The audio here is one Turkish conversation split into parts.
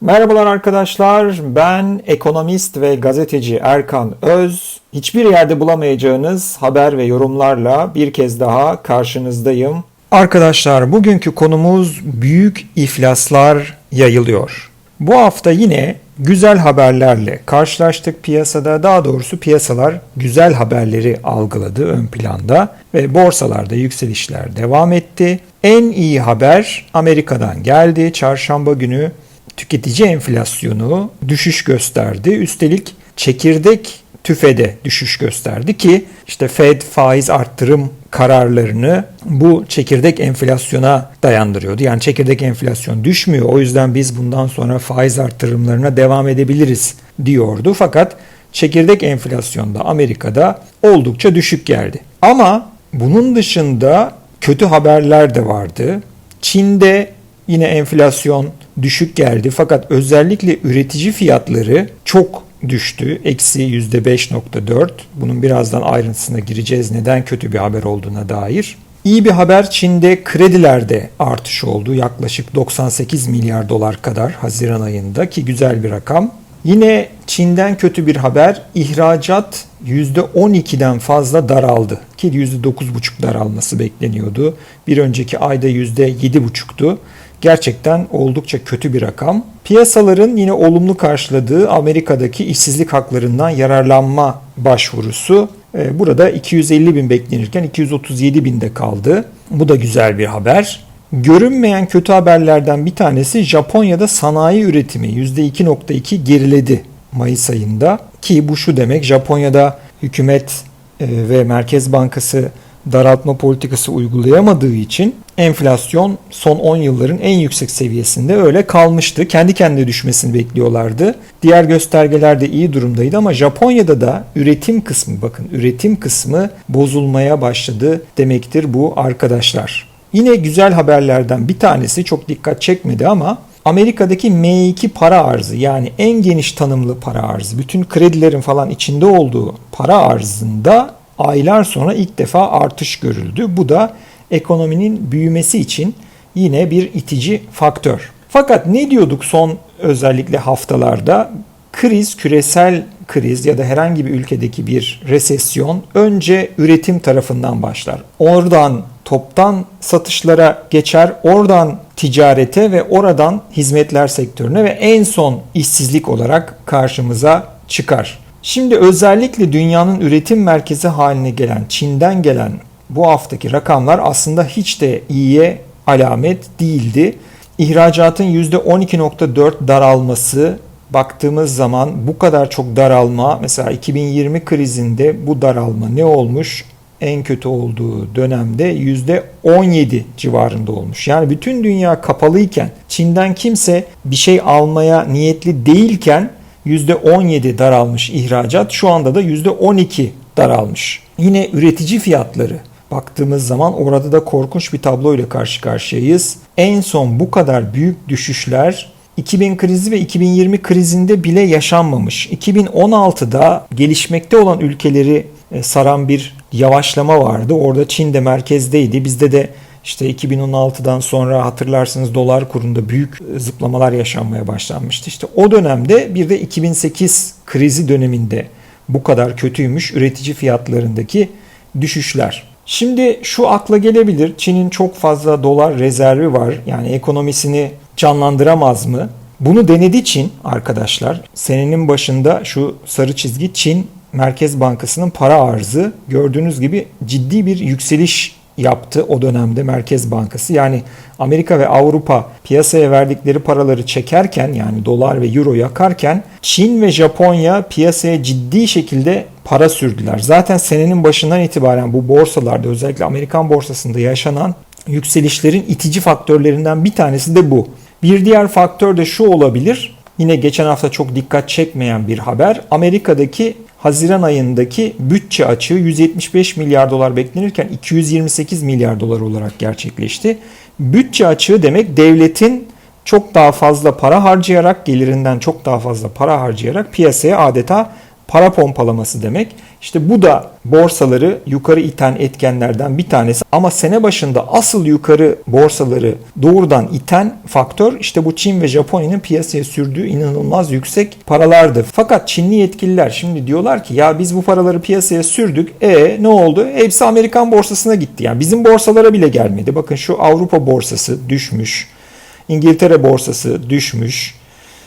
Merhabalar arkadaşlar. Ben ekonomist ve gazeteci Erkan Öz. Hiçbir yerde bulamayacağınız haber ve yorumlarla bir kez daha karşınızdayım. Arkadaşlar bugünkü konumuz büyük iflaslar yayılıyor. Bu hafta yine güzel haberlerle karşılaştık piyasada. Daha doğrusu piyasalar güzel haberleri algıladı ön planda ve borsalarda yükselişler devam etti. En iyi haber Amerika'dan geldi. Çarşamba günü tüketici enflasyonu düşüş gösterdi. Üstelik çekirdek tüfede düşüş gösterdi ki işte Fed faiz arttırım kararlarını bu çekirdek enflasyona dayandırıyordu. Yani çekirdek enflasyon düşmüyor. O yüzden biz bundan sonra faiz arttırımlarına devam edebiliriz diyordu. Fakat çekirdek enflasyonda Amerika'da oldukça düşük geldi. Ama bunun dışında kötü haberler de vardı. Çin'de yine enflasyon düşük geldi fakat özellikle üretici fiyatları çok düştü. Eksi %5.4. Bunun birazdan ayrıntısına gireceğiz neden kötü bir haber olduğuna dair. İyi bir haber Çin'de kredilerde artış oldu. Yaklaşık 98 milyar dolar kadar Haziran ayında ki güzel bir rakam. Yine Çin'den kötü bir haber ihracat %12'den fazla daraldı ki %9,5 daralması bekleniyordu. Bir önceki ayda %7,5'tu. Gerçekten oldukça kötü bir rakam. Piyasaların yine olumlu karşıladığı Amerika'daki işsizlik haklarından yararlanma başvurusu e, burada 250 bin beklenirken 237 binde kaldı. Bu da güzel bir haber. Görünmeyen kötü haberlerden bir tanesi Japonya'da sanayi üretimi %2.2 geriledi Mayıs ayında. Ki bu şu demek Japonya'da hükümet e, ve Merkez Bankası daraltma politikası uygulayamadığı için enflasyon son 10 yılların en yüksek seviyesinde öyle kalmıştı. Kendi kendine düşmesini bekliyorlardı. Diğer göstergeler de iyi durumdaydı ama Japonya'da da üretim kısmı bakın üretim kısmı bozulmaya başladı demektir bu arkadaşlar. Yine güzel haberlerden bir tanesi çok dikkat çekmedi ama Amerika'daki M2 para arzı yani en geniş tanımlı para arzı bütün kredilerin falan içinde olduğu para arzında aylar sonra ilk defa artış görüldü. Bu da ekonominin büyümesi için yine bir itici faktör. Fakat ne diyorduk son özellikle haftalarda? Kriz, küresel kriz ya da herhangi bir ülkedeki bir resesyon önce üretim tarafından başlar. Oradan toptan satışlara geçer, oradan ticarete ve oradan hizmetler sektörüne ve en son işsizlik olarak karşımıza çıkar. Şimdi özellikle dünyanın üretim merkezi haline gelen Çin'den gelen bu haftaki rakamlar aslında hiç de iyiye alamet değildi. İhracatın %12.4 daralması baktığımız zaman bu kadar çok daralma mesela 2020 krizinde bu daralma ne olmuş? En kötü olduğu dönemde %17 civarında olmuş. Yani bütün dünya kapalıyken Çin'den kimse bir şey almaya niyetli değilken %17 daralmış ihracat. Şu anda da %12 daralmış. Yine üretici fiyatları baktığımız zaman orada da korkunç bir tablo ile karşı karşıyayız. En son bu kadar büyük düşüşler 2000 krizi ve 2020 krizinde bile yaşanmamış. 2016'da gelişmekte olan ülkeleri e, saran bir yavaşlama vardı. Orada Çin de merkezdeydi. Bizde de işte 2016'dan sonra hatırlarsınız dolar kurunda büyük zıplamalar yaşanmaya başlanmıştı. İşte o dönemde bir de 2008 krizi döneminde bu kadar kötüymüş üretici fiyatlarındaki düşüşler. Şimdi şu akla gelebilir. Çin'in çok fazla dolar rezervi var. Yani ekonomisini canlandıramaz mı? Bunu denedi Çin arkadaşlar. Senenin başında şu sarı çizgi Çin Merkez Bankası'nın para arzı gördüğünüz gibi ciddi bir yükseliş yaptı o dönemde Merkez Bankası. Yani Amerika ve Avrupa piyasaya verdikleri paraları çekerken yani dolar ve euro yakarken Çin ve Japonya piyasaya ciddi şekilde para sürdüler. Zaten senenin başından itibaren bu borsalarda özellikle Amerikan borsasında yaşanan yükselişlerin itici faktörlerinden bir tanesi de bu. Bir diğer faktör de şu olabilir. Yine geçen hafta çok dikkat çekmeyen bir haber. Amerika'daki Haziran ayındaki bütçe açığı 175 milyar dolar beklenirken 228 milyar dolar olarak gerçekleşti. Bütçe açığı demek devletin çok daha fazla para harcayarak gelirinden çok daha fazla para harcayarak piyasaya adeta para pompalaması demek. İşte bu da borsaları yukarı iten etkenlerden bir tanesi. Ama sene başında asıl yukarı borsaları doğrudan iten faktör işte bu Çin ve Japonya'nın piyasaya sürdüğü inanılmaz yüksek paralardı. Fakat Çinli yetkililer şimdi diyorlar ki ya biz bu paraları piyasaya sürdük. E ne oldu? Hepsi Amerikan borsasına gitti. Yani bizim borsalara bile gelmedi. Bakın şu Avrupa borsası düşmüş. İngiltere borsası düşmüş.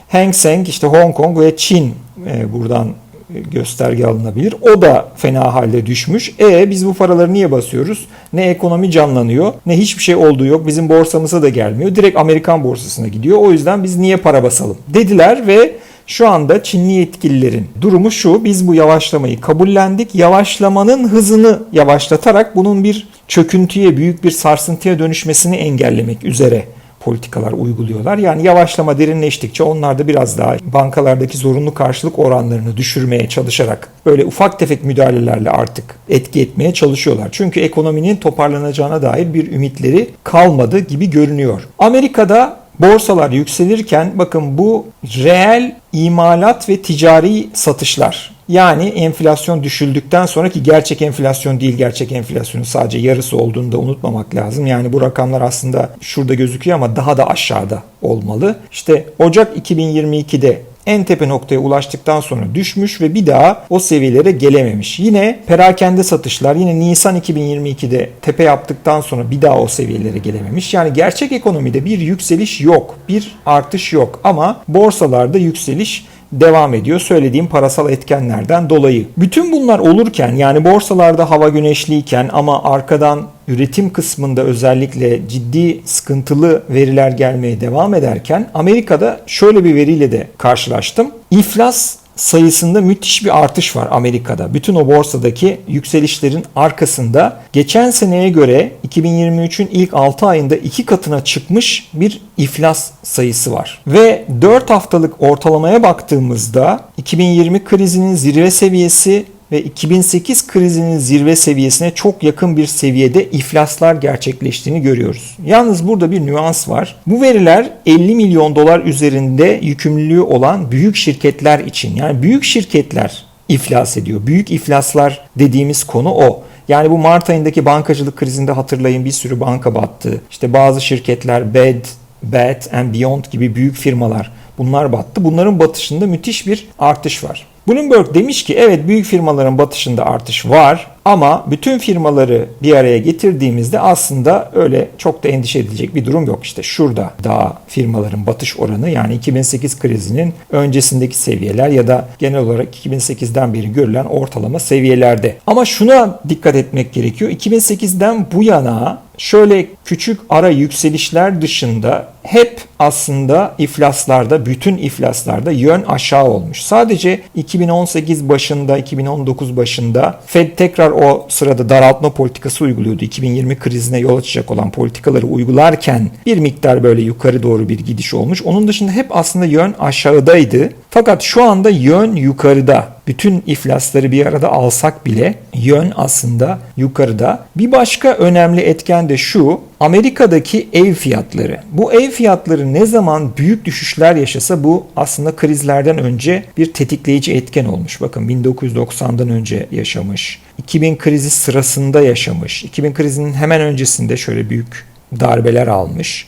Hang Seng işte Hong Kong ve Çin e, buradan gösterge alınabilir. O da fena halde düşmüş. E biz bu paraları niye basıyoruz? Ne ekonomi canlanıyor ne hiçbir şey olduğu yok. Bizim borsamıza da gelmiyor. Direkt Amerikan borsasına gidiyor. O yüzden biz niye para basalım dediler ve şu anda Çinli yetkililerin durumu şu. Biz bu yavaşlamayı kabullendik. Yavaşlamanın hızını yavaşlatarak bunun bir çöküntüye, büyük bir sarsıntıya dönüşmesini engellemek üzere politikalar uyguluyorlar. Yani yavaşlama derinleştikçe onlar da biraz daha bankalardaki zorunlu karşılık oranlarını düşürmeye çalışarak böyle ufak tefek müdahalelerle artık etki etmeye çalışıyorlar. Çünkü ekonominin toparlanacağına dair bir ümitleri kalmadı gibi görünüyor. Amerika'da borsalar yükselirken bakın bu reel imalat ve ticari satışlar yani enflasyon düşüldükten sonraki gerçek enflasyon değil gerçek enflasyonun sadece yarısı olduğunu da unutmamak lazım. Yani bu rakamlar aslında şurada gözüküyor ama daha da aşağıda olmalı. İşte Ocak 2022'de en tepe noktaya ulaştıktan sonra düşmüş ve bir daha o seviyelere gelememiş. Yine perakende satışlar yine Nisan 2022'de tepe yaptıktan sonra bir daha o seviyelere gelememiş. Yani gerçek ekonomide bir yükseliş yok, bir artış yok ama borsalarda yükseliş devam ediyor söylediğim parasal etkenlerden dolayı. Bütün bunlar olurken yani borsalarda hava güneşliyken ama arkadan üretim kısmında özellikle ciddi sıkıntılı veriler gelmeye devam ederken Amerika'da şöyle bir veriyle de karşılaştım. İflas sayısında müthiş bir artış var Amerika'da. Bütün o borsadaki yükselişlerin arkasında geçen seneye göre 2023'ün ilk 6 ayında iki katına çıkmış bir iflas sayısı var. Ve 4 haftalık ortalamaya baktığımızda 2020 krizinin zirve seviyesi ve 2008 krizinin zirve seviyesine çok yakın bir seviyede iflaslar gerçekleştiğini görüyoruz. Yalnız burada bir nüans var. Bu veriler 50 milyon dolar üzerinde yükümlülüğü olan büyük şirketler için. Yani büyük şirketler iflas ediyor. Büyük iflaslar dediğimiz konu o. Yani bu Mart ayındaki bankacılık krizinde hatırlayın bir sürü banka battı. İşte bazı şirketler Bed, Bed and Beyond gibi büyük firmalar bunlar battı. Bunların batışında müthiş bir artış var. Bloomberg demiş ki evet büyük firmaların batışında artış var ama bütün firmaları bir araya getirdiğimizde aslında öyle çok da endişe edilecek bir durum yok. İşte şurada daha firmaların batış oranı yani 2008 krizinin öncesindeki seviyeler ya da genel olarak 2008'den beri görülen ortalama seviyelerde. Ama şuna dikkat etmek gerekiyor. 2008'den bu yana şöyle küçük ara yükselişler dışında hep aslında iflaslarda, bütün iflaslarda yön aşağı olmuş. Sadece 2018 başında, 2019 başında Fed tekrar o sırada daraltma politikası uyguluyordu. 2020 krizine yol açacak olan politikaları uygularken bir miktar böyle yukarı doğru bir gidiş olmuş. Onun dışında hep aslında yön aşağıdaydı. Fakat şu anda yön yukarıda. Bütün iflasları bir arada alsak bile yön aslında yukarıda. Bir başka önemli etken de şu. Amerika'daki ev fiyatları. Bu ev fiyatları ne zaman büyük düşüşler yaşasa bu aslında krizlerden önce bir tetikleyici etken olmuş. Bakın 1990'dan önce yaşamış. 2000 krizi sırasında yaşamış. 2000 krizinin hemen öncesinde şöyle büyük darbeler almış.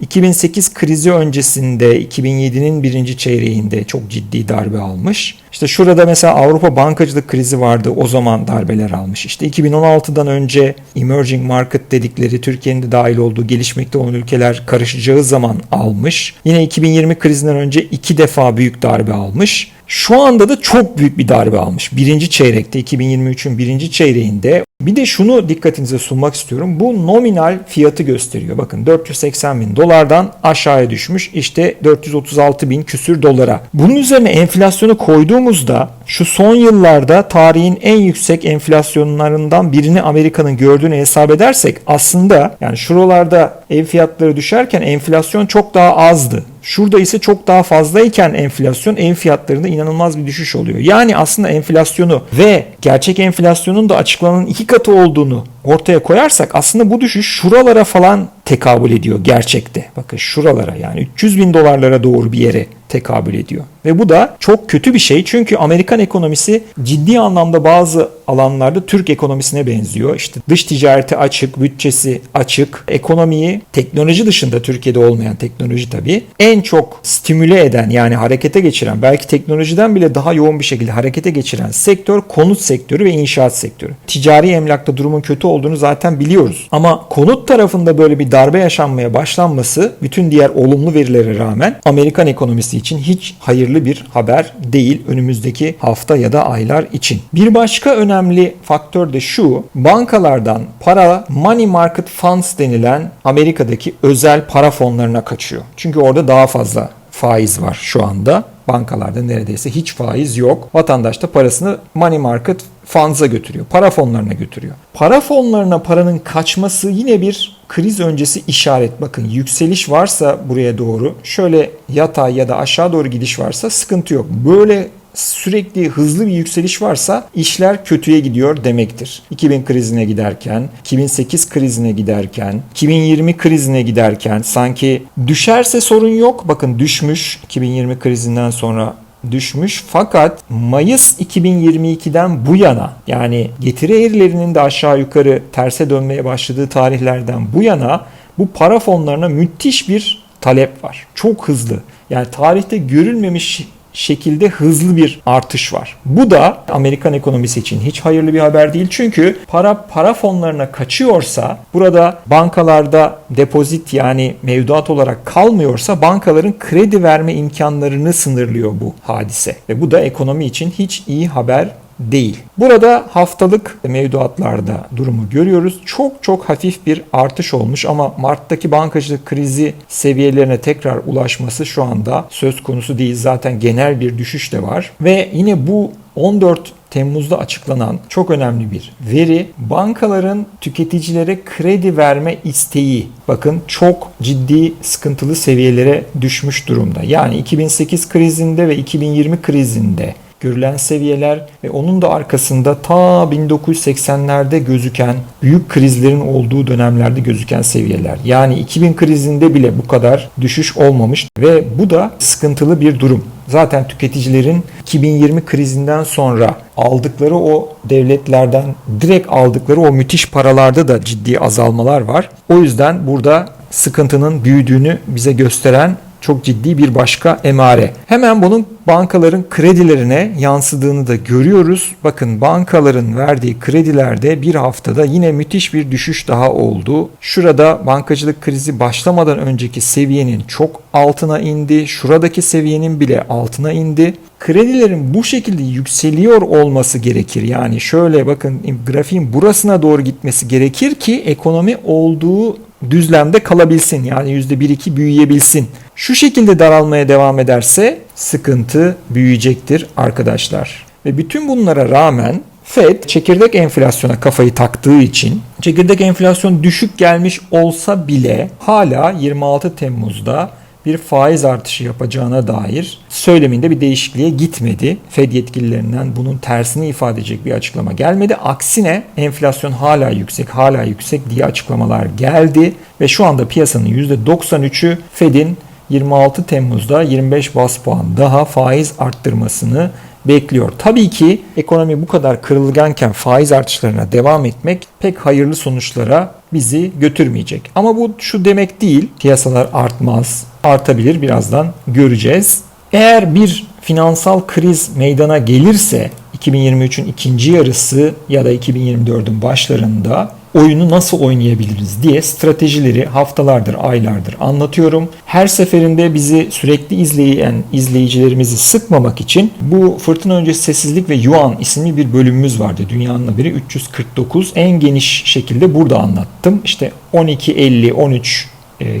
2008 krizi öncesinde 2007'nin birinci çeyreğinde çok ciddi darbe almış. İşte şurada mesela Avrupa bankacılık krizi vardı. O zaman darbeler almış. İşte 2016'dan önce emerging market dedikleri Türkiye'nin de dahil olduğu gelişmekte olan ülkeler karışacağı zaman almış. Yine 2020 krizinden önce iki defa büyük darbe almış. Şu anda da çok büyük bir darbe almış. Birinci çeyrekte 2023'ün birinci çeyreğinde bir de şunu dikkatinize sunmak istiyorum. Bu nominal fiyatı gösteriyor. Bakın 480 bin dolardan aşağıya düşmüş. İşte 436 bin küsür dolara. Bunun üzerine enflasyonu koyduğumuzda şu son yıllarda tarihin en yüksek enflasyonlarından birini Amerika'nın gördüğünü hesap edersek aslında yani şuralarda ev fiyatları düşerken enflasyon çok daha azdı. Şurada ise çok daha fazlayken enflasyon ev fiyatlarında inanılmaz bir düşüş oluyor. Yani aslında enflasyonu ve gerçek enflasyonun da açıklanan iki katı olduğunu ortaya koyarsak aslında bu düşüş şuralara falan tekabül ediyor gerçekte. Bakın şuralara yani 300 bin dolarlara doğru bir yere tekabül ediyor. Ve bu da çok kötü bir şey çünkü Amerikan ekonomisi ciddi anlamda bazı alanlarda Türk ekonomisine benziyor. İşte dış ticareti açık, bütçesi açık, ekonomiyi teknoloji dışında Türkiye'de olmayan teknoloji tabii en çok stimüle eden yani harekete geçiren belki teknolojiden bile daha yoğun bir şekilde harekete geçiren sektör konut sektörü ve inşaat sektörü. Ticari emlakta durumun kötü olduğunu zaten biliyoruz. Ama konut tarafında böyle bir darbe yaşanmaya başlanması bütün diğer olumlu verilere rağmen Amerikan ekonomisi için hiç hayırlı bir haber değil önümüzdeki hafta ya da aylar için. Bir başka önemli faktör de şu. Bankalardan para money market funds denilen Amerika'daki özel para fonlarına kaçıyor. Çünkü orada daha fazla faiz var şu anda. Bankalarda neredeyse hiç faiz yok. Vatandaş da parasını money market funds'a götürüyor. Para fonlarına götürüyor. Para fonlarına paranın kaçması yine bir kriz öncesi işaret. Bakın yükseliş varsa buraya doğru şöyle yatay ya da aşağı doğru gidiş varsa sıkıntı yok. Böyle sürekli hızlı bir yükseliş varsa işler kötüye gidiyor demektir. 2000 krizine giderken, 2008 krizine giderken, 2020 krizine giderken sanki düşerse sorun yok. Bakın düşmüş 2020 krizinden sonra düşmüş fakat Mayıs 2022'den bu yana yani getiri eğrilerinin de aşağı yukarı terse dönmeye başladığı tarihlerden bu yana bu para fonlarına müthiş bir talep var. Çok hızlı. Yani tarihte görülmemiş şekilde hızlı bir artış var. Bu da Amerikan ekonomisi için hiç hayırlı bir haber değil. Çünkü para para fonlarına kaçıyorsa burada bankalarda depozit yani mevduat olarak kalmıyorsa bankaların kredi verme imkanlarını sınırlıyor bu hadise. Ve bu da ekonomi için hiç iyi haber değil. Burada haftalık mevduatlarda durumu görüyoruz. Çok çok hafif bir artış olmuş ama Mart'taki bankacılık krizi seviyelerine tekrar ulaşması şu anda söz konusu değil. Zaten genel bir düşüş de var. Ve yine bu 14 Temmuz'da açıklanan çok önemli bir veri bankaların tüketicilere kredi verme isteği bakın çok ciddi sıkıntılı seviyelere düşmüş durumda. Yani 2008 krizinde ve 2020 krizinde görülen seviyeler ve onun da arkasında ta 1980'lerde gözüken büyük krizlerin olduğu dönemlerde gözüken seviyeler. Yani 2000 krizinde bile bu kadar düşüş olmamış ve bu da sıkıntılı bir durum. Zaten tüketicilerin 2020 krizinden sonra aldıkları o devletlerden direkt aldıkları o müthiş paralarda da ciddi azalmalar var. O yüzden burada sıkıntının büyüdüğünü bize gösteren çok ciddi bir başka emare. Hemen bunun bankaların kredilerine yansıdığını da görüyoruz. Bakın bankaların verdiği kredilerde bir haftada yine müthiş bir düşüş daha oldu. Şurada bankacılık krizi başlamadan önceki seviyenin çok altına indi. Şuradaki seviyenin bile altına indi. Kredilerin bu şekilde yükseliyor olması gerekir. Yani şöyle bakın grafiğin burasına doğru gitmesi gerekir ki ekonomi olduğu düzlemde kalabilsin. Yani %1-2 büyüyebilsin. Şu şekilde daralmaya devam ederse sıkıntı büyüyecektir arkadaşlar. Ve bütün bunlara rağmen Fed çekirdek enflasyona kafayı taktığı için çekirdek enflasyon düşük gelmiş olsa bile hala 26 Temmuz'da bir faiz artışı yapacağına dair söyleminde bir değişikliğe gitmedi. Fed yetkililerinden bunun tersini ifade edecek bir açıklama gelmedi. Aksine enflasyon hala yüksek, hala yüksek diye açıklamalar geldi ve şu anda piyasanın %93'ü Fed'in 26 Temmuz'da 25 bas puan daha faiz arttırmasını bekliyor. Tabii ki ekonomi bu kadar kırılganken faiz artışlarına devam etmek pek hayırlı sonuçlara bizi götürmeyecek. Ama bu şu demek değil. Piyasalar artmaz, artabilir birazdan göreceğiz. Eğer bir finansal kriz meydana gelirse 2023'ün ikinci yarısı ya da 2024'ün başlarında oyunu nasıl oynayabiliriz diye stratejileri haftalardır, aylardır anlatıyorum. Her seferinde bizi sürekli izleyen izleyicilerimizi sıkmamak için bu fırtına öncesi sessizlik ve Yuan isimli bir bölümümüz vardı. Dünyanın haberi 349. En geniş şekilde burada anlattım. İşte 12, 50, 13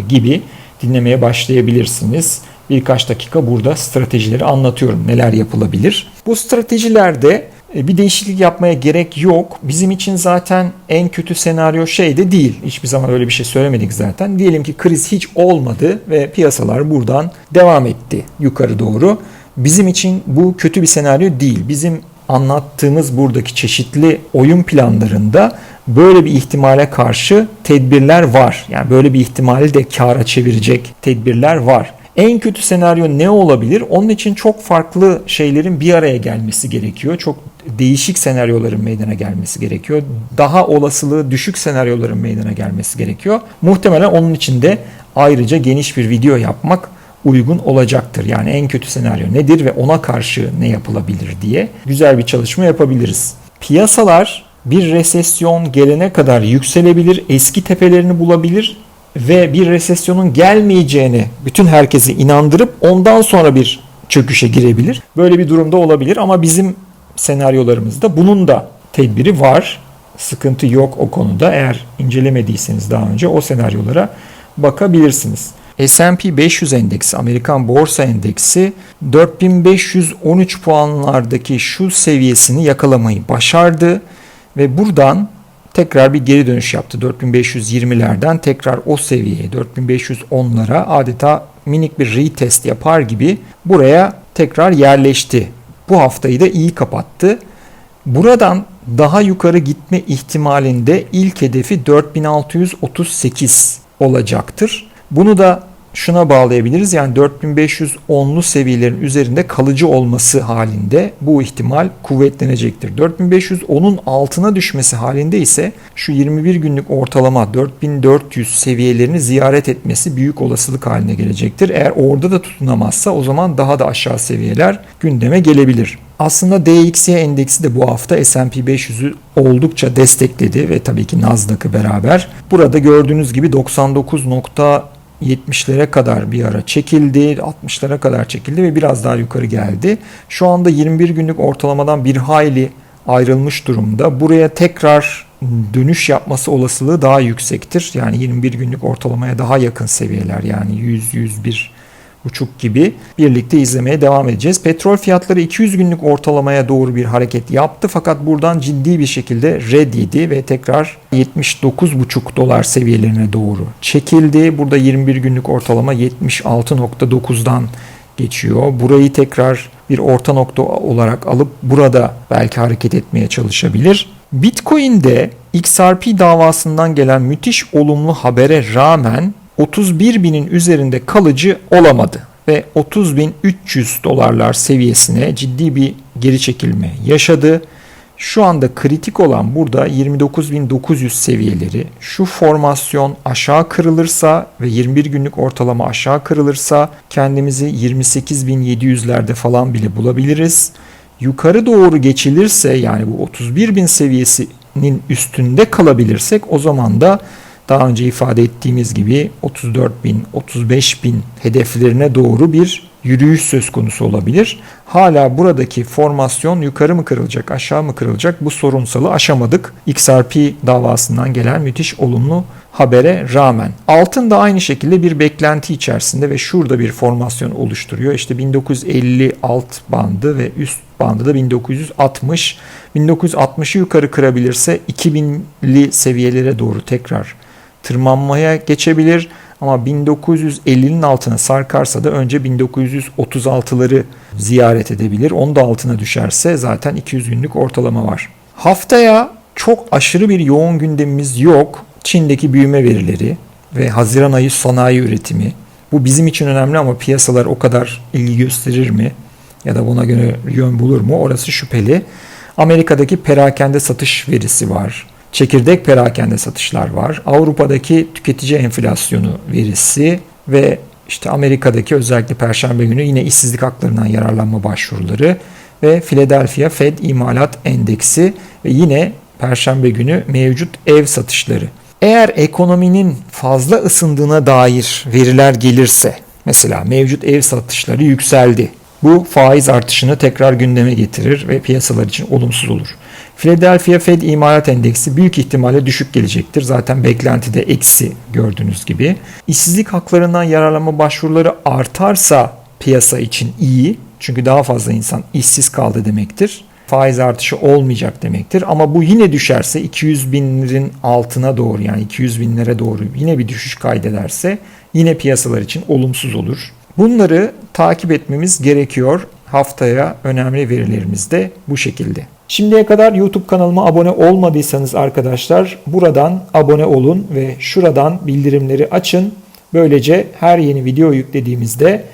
gibi dinlemeye başlayabilirsiniz. Birkaç dakika burada stratejileri anlatıyorum. Neler yapılabilir? Bu stratejilerde bir değişiklik yapmaya gerek yok. Bizim için zaten en kötü senaryo şey de değil. Hiçbir zaman öyle bir şey söylemedik zaten. Diyelim ki kriz hiç olmadı ve piyasalar buradan devam etti yukarı doğru. Bizim için bu kötü bir senaryo değil. Bizim anlattığımız buradaki çeşitli oyun planlarında böyle bir ihtimale karşı tedbirler var. Yani böyle bir ihtimali de kâra çevirecek tedbirler var. En kötü senaryo ne olabilir? Onun için çok farklı şeylerin bir araya gelmesi gerekiyor. Çok değişik senaryoların meydana gelmesi gerekiyor. Daha olasılığı düşük senaryoların meydana gelmesi gerekiyor. Muhtemelen onun için de ayrıca geniş bir video yapmak uygun olacaktır. Yani en kötü senaryo nedir ve ona karşı ne yapılabilir diye güzel bir çalışma yapabiliriz. Piyasalar bir resesyon gelene kadar yükselebilir, eski tepelerini bulabilir ve bir resesyonun gelmeyeceğini bütün herkesi inandırıp ondan sonra bir çöküşe girebilir. Böyle bir durumda olabilir ama bizim senaryolarımızda bunun da tedbiri var. Sıkıntı yok o konuda. Eğer incelemediyseniz daha önce o senaryolara bakabilirsiniz. S&P 500 endeksi, Amerikan Borsa Endeksi 4513 puanlardaki şu seviyesini yakalamayı başardı ve buradan tekrar bir geri dönüş yaptı. 4520'lerden tekrar o seviyeye 4510'lara adeta minik bir retest yapar gibi buraya tekrar yerleşti. Bu haftayı da iyi kapattı. Buradan daha yukarı gitme ihtimalinde ilk hedefi 4638 olacaktır. Bunu da şuna bağlayabiliriz. Yani 4510'lu seviyelerin üzerinde kalıcı olması halinde bu ihtimal kuvvetlenecektir. 4510'un altına düşmesi halinde ise şu 21 günlük ortalama 4400 seviyelerini ziyaret etmesi büyük olasılık haline gelecektir. Eğer orada da tutunamazsa o zaman daha da aşağı seviyeler gündeme gelebilir. Aslında DXY endeksi de bu hafta S&P 500'ü oldukça destekledi ve tabii ki Nasdaq'ı beraber. Burada gördüğünüz gibi 99. 70'lere kadar bir ara çekildi, 60'lara kadar çekildi ve biraz daha yukarı geldi. Şu anda 21 günlük ortalamadan bir hayli ayrılmış durumda. Buraya tekrar dönüş yapması olasılığı daha yüksektir. Yani 21 günlük ortalamaya daha yakın seviyeler yani 100 101 buçuk gibi birlikte izlemeye devam edeceğiz. Petrol fiyatları 200 günlük ortalamaya doğru bir hareket yaptı fakat buradan ciddi bir şekilde red yedi ve tekrar 79,5 dolar seviyelerine doğru çekildi. Burada 21 günlük ortalama 76.9'dan geçiyor. Burayı tekrar bir orta nokta olarak alıp burada belki hareket etmeye çalışabilir. Bitcoin'de XRP davasından gelen müthiş olumlu habere rağmen 31 binin üzerinde kalıcı olamadı ve 30.300 dolarlar seviyesine ciddi bir geri çekilme yaşadı. Şu anda kritik olan burada 29.900 seviyeleri. Şu formasyon aşağı kırılırsa ve 21 günlük ortalama aşağı kırılırsa kendimizi 28.700'lerde falan bile bulabiliriz. Yukarı doğru geçilirse yani bu 31.000 seviyesinin üstünde kalabilirsek o zaman da daha önce ifade ettiğimiz gibi 34 bin, 35 bin hedeflerine doğru bir yürüyüş söz konusu olabilir. Hala buradaki formasyon yukarı mı kırılacak, aşağı mı kırılacak bu sorunsalı aşamadık. XRP davasından gelen müthiş olumlu habere rağmen. Altın da aynı şekilde bir beklenti içerisinde ve şurada bir formasyon oluşturuyor. İşte 1950 alt bandı ve üst bandı da 1960. 1960'ı yukarı kırabilirse 2000'li seviyelere doğru tekrar tırmanmaya geçebilir. Ama 1950'nin altına sarkarsa da önce 1936'ları ziyaret edebilir. Onun da altına düşerse zaten 200 günlük ortalama var. Haftaya çok aşırı bir yoğun gündemimiz yok. Çin'deki büyüme verileri ve Haziran ayı sanayi üretimi. Bu bizim için önemli ama piyasalar o kadar ilgi gösterir mi? Ya da buna göre yön bulur mu? Orası şüpheli. Amerika'daki perakende satış verisi var. Çekirdek perakende satışlar var. Avrupa'daki tüketici enflasyonu verisi ve işte Amerika'daki özellikle Perşembe günü yine işsizlik haklarından yararlanma başvuruları ve Philadelphia Fed imalat endeksi ve yine Perşembe günü mevcut ev satışları. Eğer ekonominin fazla ısındığına dair veriler gelirse, mesela mevcut ev satışları yükseldi. Bu faiz artışını tekrar gündeme getirir ve piyasalar için olumsuz olur. Philadelphia Fed imalat endeksi büyük ihtimalle düşük gelecektir. Zaten beklentide eksi gördüğünüz gibi. İşsizlik haklarından yararlanma başvuruları artarsa piyasa için iyi. Çünkü daha fazla insan işsiz kaldı demektir. Faiz artışı olmayacak demektir. Ama bu yine düşerse 200 binlerin altına doğru yani 200 binlere doğru yine bir düşüş kaydederse yine piyasalar için olumsuz olur. Bunları takip etmemiz gerekiyor. Haftaya önemli verilerimiz de bu şekilde. Şimdiye kadar YouTube kanalıma abone olmadıysanız arkadaşlar buradan abone olun ve şuradan bildirimleri açın. Böylece her yeni video yüklediğimizde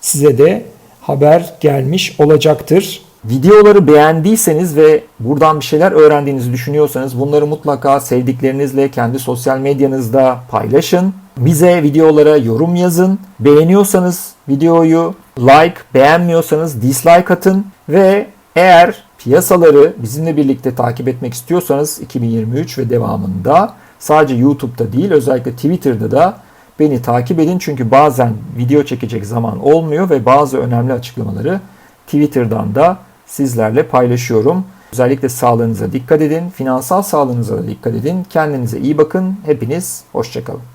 size de haber gelmiş olacaktır. Videoları beğendiyseniz ve buradan bir şeyler öğrendiğinizi düşünüyorsanız bunları mutlaka sevdiklerinizle kendi sosyal medyanızda paylaşın. Bize videolara yorum yazın. Beğeniyorsanız videoyu like, beğenmiyorsanız dislike atın ve eğer piyasaları bizimle birlikte takip etmek istiyorsanız 2023 ve devamında sadece YouTube'da değil özellikle Twitter'da da beni takip edin çünkü bazen video çekecek zaman olmuyor ve bazı önemli açıklamaları Twitter'dan da sizlerle paylaşıyorum. Özellikle sağlığınıza dikkat edin, finansal sağlığınıza da dikkat edin. Kendinize iyi bakın. Hepiniz hoşçakalın.